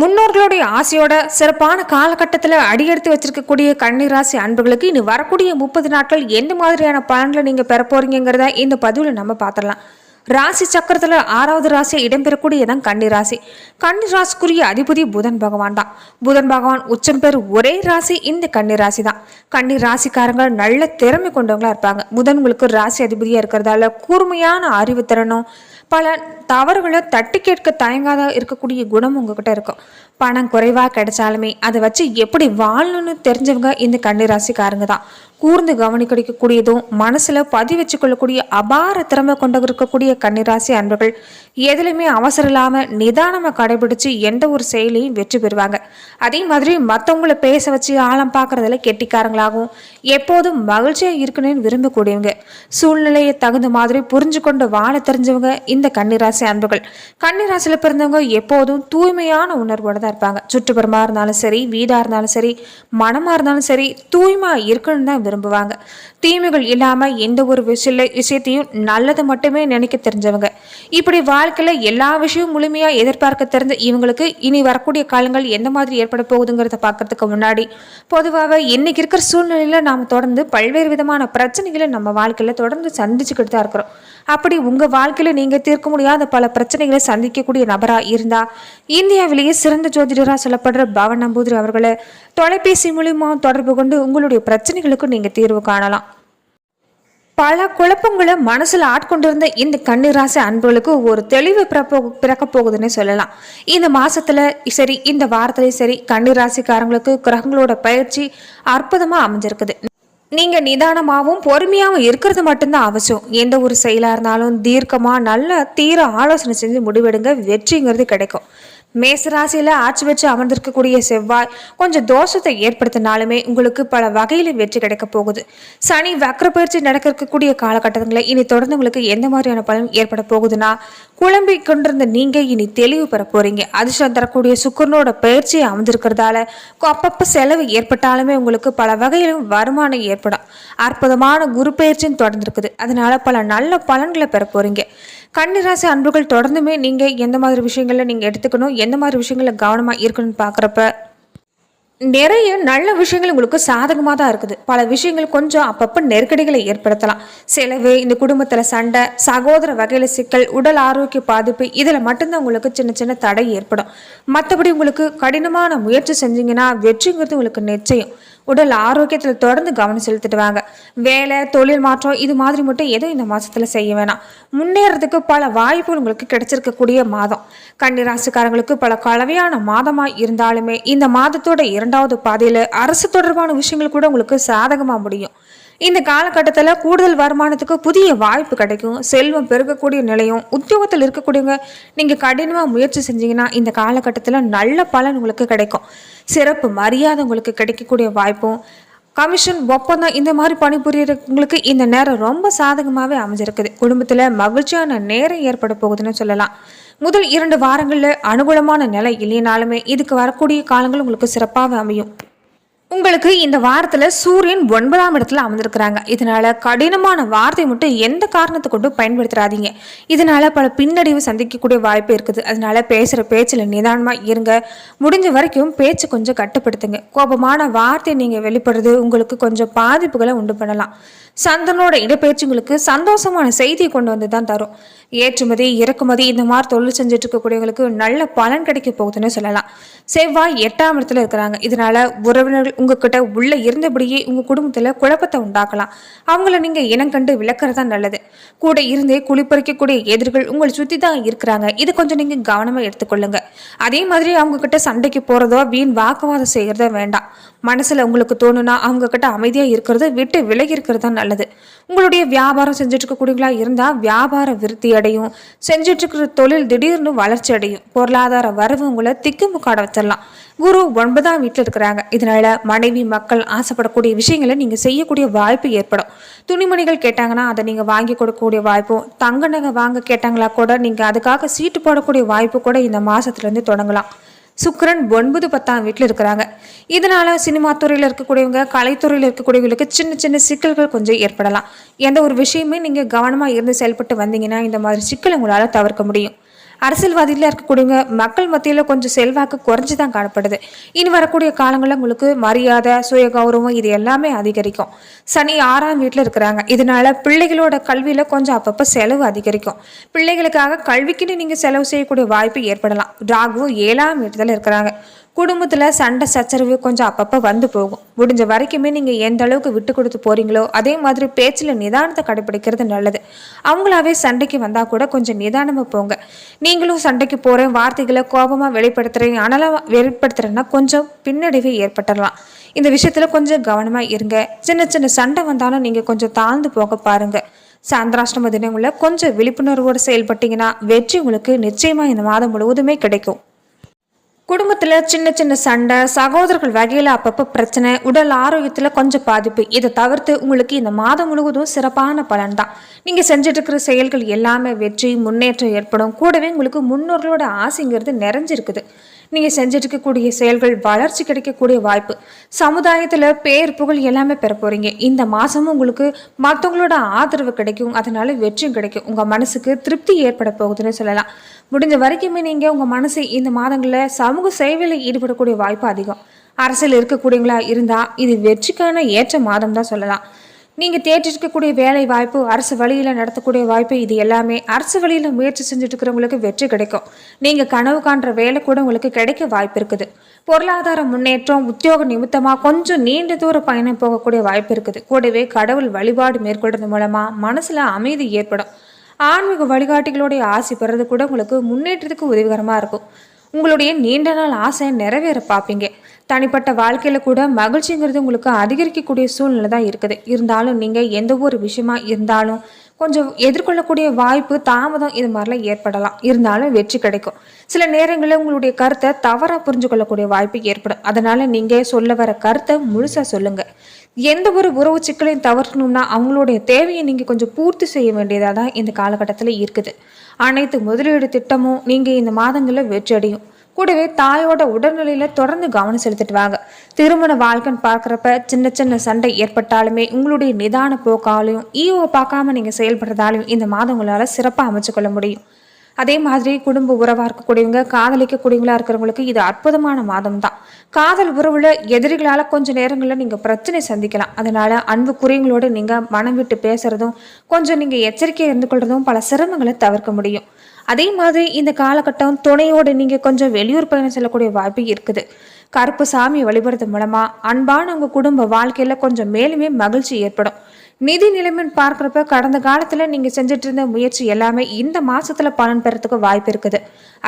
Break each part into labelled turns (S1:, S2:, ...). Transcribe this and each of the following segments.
S1: முன்னோர்களுடைய ஆசையோட சிறப்பான காலகட்டத்தில் அடியெடுத்து வச்சிருக்கக்கூடிய கன்னிராசி ராசி இனி வரக்கூடிய முப்பது நாட்கள் எந்த மாதிரியான பலன்களை நீங்கள் பெற போறீங்கிறத இந்த பதிவில் நம்ம பார்த்துடலாம் ராசி சக்கரத்தில் ஆறாவது ராசி இடம்பெறக்கூடியதான் கன்னி ராசி கன்னி ராசிக்குரிய அதிபதி புதன் பகவான் தான். புதன் பகவான் உச்சம் பெறும் ஒரே ராசி இந்த கன்னி ராசி தான். கன்னி ராசிக்காரங்க நல்ல திறமை கொண்டவங்களா இருப்பாங்க. புதன் உங்களுக்கு ராசி அதிபதியாக இருக்கிறதால கூர்மையான அறிவுத்திறனும் பல தவறுகளை தட்டி கேட்க தயங்காத இருக்கக்கூடிய குணம் உங்ககிட்ட இருக்கும். பணம் குறைவாக கிடைச்சாலுமே அதை வச்சு எப்படி வாழணும்னு தெரிஞ்சவங்க இந்த கன்னிராசிக்காரங்க தான். கூர்ந்து கவனிக்கக்கூடியதும் மனசில் பதிவச்சு கொள்ளக்கூடிய அபார திறமை கொண்டு இருக்கக்கூடிய கன்னிராசி அன்பர்கள் எதுலையுமே அவசரம் இல்லாமல் நிதானமாக கடைபிடிச்சு எந்த ஒரு செயலையும் வெற்றி பெறுவாங்க. அதே மாதிரி மற்றவங்கள பேச வச்சு ஆழம் பார்க்கறதுல கெட்டிக்காரங்களாகவும் எப்போதும் மகிழ்ச்சியாக இருக்கணும்னு விரும்பக்கூடியவங்க. சூழ்நிலையை தகுந்த மாதிரி புரிஞ்சு கொண்டு வாழ தெரிஞ்சவங்க இந்த கன்னிராசி அன்புகள். கன்னிராசியில் பிறந்தவங்க எப்போதும் தூய்மையான உணர்வோட தான் இருப்பாங்க. சுற்றுப்புறமாக இருந்தாலும் சரி வீடாக இருந்தாலும் சரி மனமாக இருந்தாலும் சரி தூய்மையா இருக்கணும்னு தான் விரும்புவாங்க. தீமைகள் இல்லாமல் எந்த ஒரு விஷய விஷயத்தையும் நல்லது மட்டுமே நினைக்க தெரிஞ்சவங்க. இப்படி வாழ்க்கையில் எல்லா விஷயமும் முழுமையாக எதிர்பார்க்க தெரிஞ்ச இவங்களுக்கு இனி வரக்கூடிய காலங்கள் எந்த மாதிரி ஏற்பட போகுதுங்கிறத பார்க்கறதுக்கு முன்னாடி பொதுவாக இன்னைக்கு இருக்கிற சூழ்நிலையில் நாம் தொடர்ந்து பல்வேறு விதமான பிரச்சனைகளை நம்ம வாழ்க்கையில் தொடர்ந்து சந்திச்சுக்கிட்டு தான் இருக்கிறோம். அப்படி உங்கள் வாழ்க்கையில் நீங்கள் தீர்க்க முடியாத பல பிரச்சனைகளை சந்திக்கக்கூடிய நபராக இருந்தால் இந்தியாவிலேயே சிறந்த ஜோதிடராக சொல்லப்படுற பவன் நம்பூதிரி அவர்களை தொலைபேசி மூலியமா தொடர்பு கொண்டு உங்களுடைய பிரச்சனைகளுக்கு நீங்கள் தீர்வு காணலாம். பல குழப்பங்களை மனசுல ஆட்கொண்டிருந்த இந்த கன்னிராசி அன்புகளுக்கு ஒரு தெளிவு பிறப்போ பிறக்க போகுதுன்னு சொல்லலாம். இந்த மாசத்துல சரி இந்த வாரத்திலயும் சரி கன்னிராசிக்காரங்களுக்கு கிரகங்களோட பயிற்சி அற்புதமா அமைஞ்சிருக்குது. நீங்க நிதானமாகவும் பொறுமையாகவும் இருக்கிறது மட்டும்தான் அவசியம். எந்த ஒரு செயலா இருந்தாலும் தீர்க்கமா நல்ல தீர ஆலோசனை செஞ்சு முடிவெடுங்க. வெற்றிங்கிறது கிடைக்கும். மேசராசியில் ஆட்சி வச்சு அமர்ந்திருக்கக்கூடிய செவ்வாய் கொஞ்சம் தோஷத்தை ஏற்படுத்தினாலுமே உங்களுக்கு பல வகையில் வெற்றி கிடைக்க போகுது. சனி வக்ர பயிற்சி நடக்க இருக்கக்கூடிய காலகட்டங்களில் இனி தொடர்ந்து உங்களுக்கு எந்த மாதிரியான பலன் ஏற்பட போகுதுன்னா குழம்பி கொண்டிருந்த நீங்க இனி தெளிவு பெற போறீங்க. அதிர்ஷ்டம் தரக்கூடிய சுக்கரனோட பயிற்சி அமைந்திருக்கிறதால அப்பப்போ செலவு ஏற்பட்டாலுமே உங்களுக்கு பல வகையிலும் வருமானம் ஏற்படும். அற்புதமான குரு பயிற்சியும் தொடர்ந்துருக்குது. அதனால பல நல்ல பலன்களை பெற போறீங்க. கன்னிராசி அன்புகள் தொடர்ந்துமே நீங்கள் எந்த மாதிரி விஷயங்களை நீங்கள் எடுத்துக்கணும் எந்த மாதிரி விஷயங்களில் கவனமாக இருக்கணும்னு பார்க்குறப்ப நிறைய நல்ல விஷயங்கள் உங்களுக்கு சாதகமாக தான் இருக்குது. பல விஷயங்கள் கொஞ்சம் அப்பப்போ நெருக்கடிகளை ஏற்படுத்தலாம். செலவு இந்த குடும்பத்தில் சண்டை சகோதர வகையில் சிக்கல் உடல் ஆரோக்கிய பாதிப்பு இதில் மட்டும்தான் உங்களுக்கு சின்ன சின்ன தடை ஏற்படும். மற்றபடி உங்களுக்கு கடினமான முயற்சி செஞ்சீங்கன்னா வெற்றிங்கிறது உங்களுக்கு நிச்சயம். உடல் ஆரோக்கியத்தில் தொடர்ந்து கவனம் செலுத்திட்டு வாங்க வேலை தொழில் மாற்றம் இது மாதிரி மட்டும் எதுவும் இந்த மாதத்தில் செய்ய வேணாம். முன்னேறதுக்கு பல வாய்ப்புகள் உங்களுக்கு கிடைச்சிருக்கக்கூடிய மாதம். கன்னிராசிக்காரங்களுக்கு பல கலவையான மாதமாக இருந்தாலுமே இந்த மாதத்தோட இரண்டாவது பாதையில் அரசு தொடர்பான விஷயங்கள் கூட உங்களுக்கு சாதகமாக முடியும். இந்த காலகட்டத்தில் கூடுதல் வருமானத்துக்கு புதிய வாய்ப்பு கிடைக்கும். செல்வம் பெருகக்கூடிய நிலையும் உத்தியோகத்தில் இருக்கக்கூடியவங்க நீங்கள் கடினமாக முயற்சி செஞ்சீங்கன்னா இந்த காலகட்டத்தில் நல்ல பலன் உங்களுக்கு கிடைக்கும். சிறப்பு மரியாதை உங்களுக்கு கிடைக்கக்கூடிய வாய்ப்பும் கமிஷன் ஒப்பந்தம் இந்த மாதிரி பணிபுரியவங்களுக்கு இந்த நேரம் ரொம்ப சாதகமாகவே அமைஞ்சிருக்குது. குடும்பத்தில் மகிழ்ச்சியான நேரம் ஏற்பட போகுதுன்னு சொல்லலாம். முதல் இரண்டு வாரங்களில் அனுகூலமான நிலை இல்லைனாலுமே இதுக்கு வரக்கூடிய காலங்கள் உங்களுக்கு சிறப்பாக அமையும். உங்களுக்கு இந்த வாரத்தில் சூரியன் ஒன்பதாம் இடத்துல அமர்ந்திருக்கிறாங்க. இதனால கடினமான வார்த்தை மட்டும் எந்த காரணத்தை கொண்டு பயன்படுத்துறாதீங்க இதனால பல பின்னடைவு சந்திக்கக்கூடிய வாய்ப்பு இருக்குது. அதனால பேசுகிற பேச்சில் நிதானமாக இருங்க. முடிஞ்ச வரைக்கும் பேச்சு கொஞ்சம் கட்டுப்படுத்துங்க. கோபமான வார்த்தை நீங்கள் வெளிப்படுறது உங்களுக்கு கொஞ்சம் பாதிப்புகளை உண்டு பண்ணலாம். சந்தனோட இடப்பெயர்ச்சி உங்களுக்கு சந்தோஷமான செய்தியை கொண்டு வந்து தான் தரும். ஏற்றுமதி இறக்குமதி இந்த மாதிரி தொழில் செஞ்சுட்டு இருக்கக்கூடியவங்களுக்கு நல்ல பலன் கிடைக்க போகுதுன்னு சொல்லலாம். செவ்வாய் எட்டாம் இடத்துல இருக்கிறாங்க. இதனால உறவினர்கள் உங்ககிட்ட உள்ள இருந்தபடியே உங்க குடும்பத்துல குழப்பத்தை உண்டாக்கலாம். அவங்கள நீங்க இனம் கண்டு விளக்குறது தான் நல்லது. கூட இருந்தே குளிப்பறிக்கக்கூடிய எதிர்கள் உங்களை சுத்தி தான் இருக்கிறாங்க. இது கொஞ்சம் நீங்க கவனமா எடுத்துக்கொள்ளுங்க. அதே மாதிரி அவங்க கிட்ட சண்டைக்கு போறதோ வீண் வாக்குவாதம் செய்யறதோ வேண்டாம். மனசில் உங்களுக்கு தோணுனா அவங்க கிட்ட இருக்கிறது விட்டு விலகி இருக்கிறது தான் நல்லது. உங்களுடைய வியாபாரம் செஞ்சுட்ருக்கக்கூடியவங்களா இருக்கக்கூடியவங்களா வியாபார விருத்தி அடையும். செஞ்சிட்ருக்கிற தொழில் திடீர்னு வளர்ச்சி அடையும். பொருளாதார வரவு உங்களை திக்குமுக்காட வச்சிடலாம். குரு ஒன்பதாம் வீட்டில் இருக்கிறாங்க. இதனால மனைவி மக்கள் ஆசைப்படக்கூடிய விஷயங்களை நீங்கள் செய்யக்கூடிய வாய்ப்பு ஏற்படும். துணிமணிகள் கேட்டாங்கன்னா அதை நீங்கள் வாங்கி கொடுக்கக்கூடிய வாய்ப்பும் தங்க நகை வாங்க கேட்டாங்களா கூட நீங்கள் அதுக்காக சீட்டு போடக்கூடிய வாய்ப்பு கூட இந்த மாதத்துலேருந்து தொடங்கலாம். சுக்கரன் ஒன்பது பத்தாம் வீட்டில் இருக்கிறாங்க. இதனால சினிமா துறையில் இருக்கக்கூடியவங்க கலைத்துறையில் இருக்கக்கூடியவங்களுக்கு சின்ன சின்ன சிக்கல்கள் கொஞ்சம் ஏற்படலாம். எந்த ஒரு விஷயமே நீங்கள் கவனமாக இருந்து செயல்பட்டு வந்தீங்கன்னா இந்த மாதிரி சிக்கல் உங்களால் தவிர்க்க முடியும். அரசியல்வாதியில் இருக்கக்கூடியவங்க மக்கள் மத்தியில் கொஞ்சம் செல்வாக்கு குறைஞ்சி தான் காணப்படுது. இனி வரக்கூடிய காலங்களில் உங்களுக்கு மரியாதை சுய கௌரவம் இது எல்லாமே அதிகரிக்கும். சனி ஆறாம் வீட்டில் இருக்கிறாங்க. இதனால பிள்ளைகளோட கல்வியில் கொஞ்சம் அப்பப்போ செலவு அதிகரிக்கும். பிள்ளைகளுக்காக கல்விக்குன்னு நீங்கள் செலவு செய்யக்கூடிய வாய்ப்பு ஏற்படலாம். ராகு ஏழாம் வீட்டில் இருக்கிறாங்க. குடும்பத்தில் சண்டை சச்சரவு கொஞ்சம் அப்பப்போ வந்து போகும். முடிஞ்ச வரைக்குமே நீங்கள் எந்த அளவுக்கு விட்டு கொடுத்து போகிறீங்களோ அதே மாதிரி பேச்சில் நிதானத்தை கடைபிடிக்கிறது நல்லது. அவங்களாவே சண்டைக்கு வந்தால் கூட கொஞ்சம் நிதானமாக போங்க. நீங்களும் சண்டைக்கு போகிறேன் வார்த்தைகளை கோபமாக வெளிப்படுத்துகிறேன் அனலாக வெளிப்படுத்துகிறேன்னா கொஞ்சம் பின்னடைவே ஏற்பட்டுடலாம் இந்த விஷயத்தில் கொஞ்சம் கவனமாக இருங்க. சின்ன சின்ன சண்டை வந்தாலும் நீங்கள் கொஞ்சம் தாழ்ந்து போக பாருங்கள் சாந்திராஷ்டம தினங்களில் கொஞ்சம் விழிப்புணர்வோடு செயல்பட்டீங்கன்னா வெற்றி உங்களுக்கு நிச்சயமாக இந்த மாதம் முழுவதுமே கிடைக்கும். குடும்பத்தில் சின்ன சின்ன சண்டை சகோதரர்கள் வகையில் அப்பப்போ பிரச்சனை உடல் ஆரோக்கியத்தில் கொஞ்சம் பாதிப்பு. இதை தவிர்த்து உங்களுக்கு இந்த மாதம் முழுவதும் சிறப்பான பலன் தான் நீங்கள் செஞ்சுட்டு இருக்கிற செயல்கள் எல்லாமே வெற்றி முன்னேற்றம் ஏற்படும். கூடவே உங்களுக்கு முன்னோர்களோட ஆசைங்கிறது நிறைஞ்சிருக்குது. நீங்கள் செஞ்சிட்ருக்கக்கூடிய செயல்கள் வளர்ச்சி கிடைக்கக்கூடிய வாய்ப்பு. சமுதாயத்தில் பேர் புகழ் எல்லாமே பெற போகிறீங்க இந்த மாதமும் உங்களுக்கு மற்றவங்களோட ஆதரவு கிடைக்கும். அதனால வெற்றியும் கிடைக்கும். உங்கள் மனசுக்கு திருப்தி ஏற்பட போகுதுன்னு சொல்லலாம். முடிஞ்ச வரைக்குமே நீங்கள் உங்கள் மனசை இந்த மாதங்களில் சமூக சேவையில் ஈடுபடக்கூடிய வாய்ப்பு அதிகம். அரசியல் இருக்கக்கூடியவங்களா இருந்தால் இது வெற்றிக்கான ஏற்ற மாதம் தான் சொல்லலாம். நீங்கள் தேற்றிருக்கக்கூடிய வேலை வாய்ப்பு அரசு வழியில் நடத்தக்கூடிய வாய்ப்பு இது எல்லாமே அரசு வழியில் முயற்சி செஞ்சுட்டு இருக்கிறவங்களுக்கு வெற்றி கிடைக்கும். நீங்கள் கனவு காண்ற வேலை கூட உங்களுக்கு கிடைக்க வாய்ப்பு இருக்குது. பொருளாதார முன்னேற்றம் உத்தியோக நிமித்தமாக கொஞ்சம் நீண்ட தூர பயணம் போகக்கூடிய வாய்ப்பு இருக்குது. கூடவே கடவுள் வழிபாடு மேற்கொள்றது மூலமாக மனசில் அமைதி ஏற்படும். ஆன்மீக வழிகாட்டிகளுடைய ஆசை பெறது கூட உங்களுக்கு முன்னேற்றத்துக்கு உதவிகரமாக இருக்கும். உங்களுடைய நீண்ட நாள் ஆசை நிறைவேற பார்ப்பீங்க. தனிப்பட்ட வாழ்க்கையில் கூட மகிழ்ச்சிங்கிறது உங்களுக்கு அதிகரிக்கக்கூடிய சூழ்நிலை தான் இருக்குது. இருந்தாலும் நீங்கள் எந்த ஒரு விஷயமா இருந்தாலும் கொஞ்சம் எதிர்கொள்ளக்கூடிய வாய்ப்பு தாமதம் இது மாதிரிலாம் ஏற்படலாம். இருந்தாலும் வெற்றி கிடைக்கும். சில நேரங்களில் உங்களுடைய கருத்தை தவறாக புரிஞ்சு கொள்ளக்கூடிய வாய்ப்பு ஏற்படும். அதனால் நீங்கள் சொல்ல வர கருத்தை முழுசாக சொல்லுங்கள் எந்த ஒரு உறவு சிக்கலையும் தவிர்க்கணும்னா அவங்களுடைய தேவையை நீங்கள் கொஞ்சம் பூர்த்தி செய்ய வேண்டியதாக தான் இந்த காலகட்டத்தில் இருக்குது. அனைத்து முதலீடு திட்டமும் நீங்கள் இந்த மாதங்களில் வெற்றி அடையும் கூடவே தாயோட உடல்நிலையில் தொடர்ந்து கவனம் செலுத்திட்டு வாங்க திருமண வாழ்க்கைன்னு பார்க்குறப்ப சின்ன சின்ன சண்டை ஏற்பட்டாலுமே உங்களுடைய நிதான போக்காலையும் ஈவோ பார்க்காம நீங்கள் செயல்படுறதாலையும் இந்த மாதம் உங்களால் சிறப்பாக அமைச்சுக்கொள்ள முடியும். அதே மாதிரி குடும்ப உறவாக இருக்கக்கூடியவங்க காதலிக்கக்கூடியவங்களா இருக்கிறவங்களுக்கு இது அற்புதமான மாதம் தான் காதல் உறவுல எதிரிகளால் கொஞ்சம் நேரங்களில் நீங்கள் பிரச்சனை சந்திக்கலாம். அதனால அன்பு நீங்கள் மனம் விட்டு பேசுறதும் கொஞ்சம் நீங்கள் எச்சரிக்கையாக இருந்து கொள்றதும் பல சிரமங்களை தவிர்க்க முடியும். அதே மாதிரி இந்த காலகட்டம் துணையோடு நீங்கள் கொஞ்சம் வெளியூர் பயணம் செல்லக்கூடிய வாய்ப்பு இருக்குது. கருப்பு சாமி வழிபடுறது மூலமாக அன்பான உங்கள் குடும்ப வாழ்க்கையில் கொஞ்சம் மேலுமே மகிழ்ச்சி ஏற்படும். நிதி நிலைமைன்னு பார்க்குறப்ப கடந்த காலத்தில் நீங்கள் செஞ்சுட்டு இருந்த முயற்சி எல்லாமே இந்த மாதத்தில் பலன் பெறத்துக்கு வாய்ப்பு இருக்குது.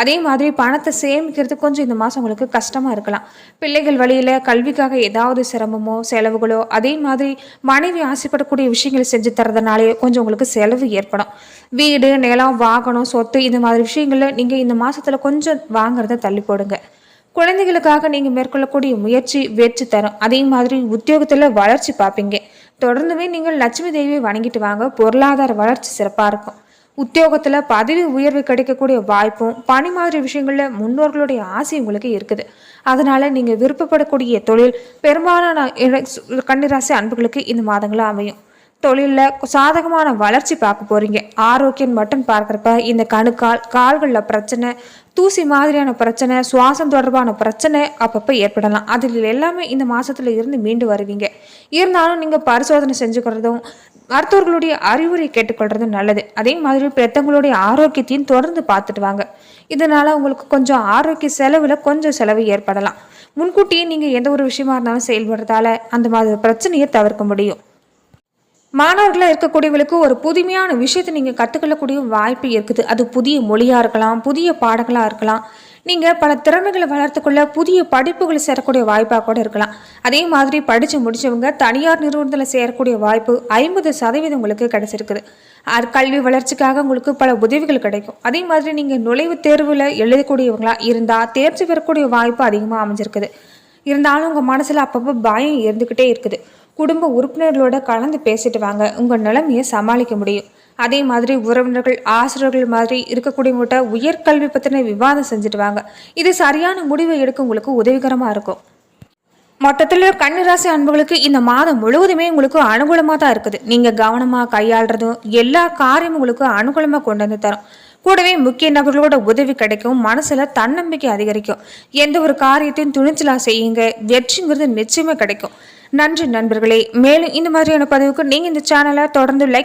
S1: அதே மாதிரி பணத்தை சேமிக்கிறது கொஞ்சம் இந்த மாதம் உங்களுக்கு கஷ்டமாக இருக்கலாம். பிள்ளைகள் வழியில் கல்விக்காக ஏதாவது சிரமமோ செலவுகளோ அதே மாதிரி மனைவி ஆசைப்படக்கூடிய விஷயங்களை செஞ்சு தரதுனாலே கொஞ்சம் உங்களுக்கு செலவு ஏற்படும். வீடு நிலம் வாகனம் சொத்து இந்த மாதிரி விஷயங்களில் நீங்கள் இந்த மாதத்தில் கொஞ்சம் வாங்குறத தள்ளி போடுங்க. குழந்தைகளுக்காக நீங்கள் மேற்கொள்ளக்கூடிய முயற்சி வெற்றி தரும். அதே மாதிரி உத்தியோகத்தில் வளர்ச்சி பார்ப்பீங்க தொடர்ந்துமே நீங்கள் லட்சுமி தேவியை வணங்கிட்டு வாங்க. பொருளாதார வளர்ச்சி சிறப்பாக இருக்கும். உத்தியோகத்தில் பதவி உயர்வு கிடைக்கக்கூடிய வாய்ப்பும் பணி மாதிரி விஷயங்களில் முன்னோர்களுடைய ஆசை உங்களுக்கு இருக்குது. அதனால் நீங்கள் விருப்பப்படக்கூடிய தொழில் பெரும்பாலான கன்னிராசி அன்புகளுக்கு இந்த மாதங்களாக அமையும். தொழிலில் சாதகமான வளர்ச்சி பார்க்க போகிறீங்க ஆரோக்கியம் மட்டும் பார்க்குறப்ப இந்த கணுக்கால் கால்களில் பிரச்சனை தூசி மாதிரியான பிரச்சனை சுவாசம் தொடர்பான பிரச்சனை அப்பப்போ ஏற்படலாம். அதில் எல்லாமே இந்த மாதத்தில் இருந்து மீண்டு வருவீங்க. இருந்தாலும் நீங்கள் பரிசோதனை செஞ்சுக்கிறதும் மருத்துவர்களுடைய அறிவுரை கேட்டுக்கொள்றதும் நல்லது. அதே மாதிரி பெத்தவங்களுடைய ஆரோக்கியத்தையும் தொடர்ந்து பார்த்துட்டு வாங்க. இதனால் உங்களுக்கு கொஞ்சம் ஆரோக்கிய செலவில் கொஞ்சம் செலவு ஏற்படலாம். முன்கூட்டியே நீங்கள் எந்த ஒரு விஷயமா இருந்தாலும் செயல்படுறதால அந்த மாதிரி பிரச்சனையை தவிர்க்க முடியும். மாணவர்களாக இருக்கக்கூடியவங்களுக்கு ஒரு புதுமையான விஷயத்தை நீங்கள் கற்றுக்கொள்ளக்கூடிய வாய்ப்பு இருக்குது. அது புதிய மொழியாக இருக்கலாம் புதிய பாடங்களாக இருக்கலாம். நீங்கள் பல திறமைகளை வளர்த்துக்கொள்ள புதிய படிப்புகளை சேரக்கூடிய வாய்ப்பாக கூட இருக்கலாம். அதே மாதிரி படித்து முடித்தவங்க தனியார் நிறுவனத்தில் சேரக்கூடிய வாய்ப்பு ஐம்பது சதவீதம் உங்களுக்கு கிடைச்சிருக்குது. அது கல்வி வளர்ச்சிக்காக உங்களுக்கு பல உதவிகள் கிடைக்கும். அதே மாதிரி நீங்கள் நுழைவுத் தேர்வில் எழுதக்கூடியவங்களாக இருந்தால் தேர்ச்சி பெறக்கூடிய வாய்ப்பு அதிகமாக அமைஞ்சிருக்குது. இருந்தாலும் உங்கள் மனசில் அப்பப்போ பயம் இருந்துக்கிட்டே இருக்குது. குடும்ப உறுப்பினர்களோட கலந்து பேசிட்டு வாங்க. உங்கள் நிலைமையை சமாளிக்க முடியும். அதே மாதிரி உறவினர்கள் ஆசிரியர்கள் மாதிரி இருக்கக்கூடியவங்கள்ட்ட உயர்கல்வி பற்றின விவாதம் செஞ்சுட்டு வாங்க. இது சரியான முடிவை எடுக்க உங்களுக்கு உதவிகரமாக இருக்கும். மொத்தத்தில் கன்னிராசி அன்புகளுக்கு இந்த மாதம் முழுவதுமே உங்களுக்கு அனுகூலமாக தான் இருக்குது. நீங்கள் கவனமாக கையாளுறதும் எல்லா காரியமும் உங்களுக்கு அனுகூலமாக கொண்டு வந்து தரும். கூடவே முக்கிய நபர்களோட உதவி கிடைக்கும். மனசில் தன்னம்பிக்கை அதிகரிக்கும். எந்த ஒரு காரியத்தையும் துணிச்சலாக செய்யுங்க. வெற்றிங்கிறது நிச்சயமே கிடைக்கும். நன்றி நண்பர்களே. மேலும் இந்த மாதிரியான பதிவுக்கு நீங்க இந்த சேனலை தொடர்ந்து லைக்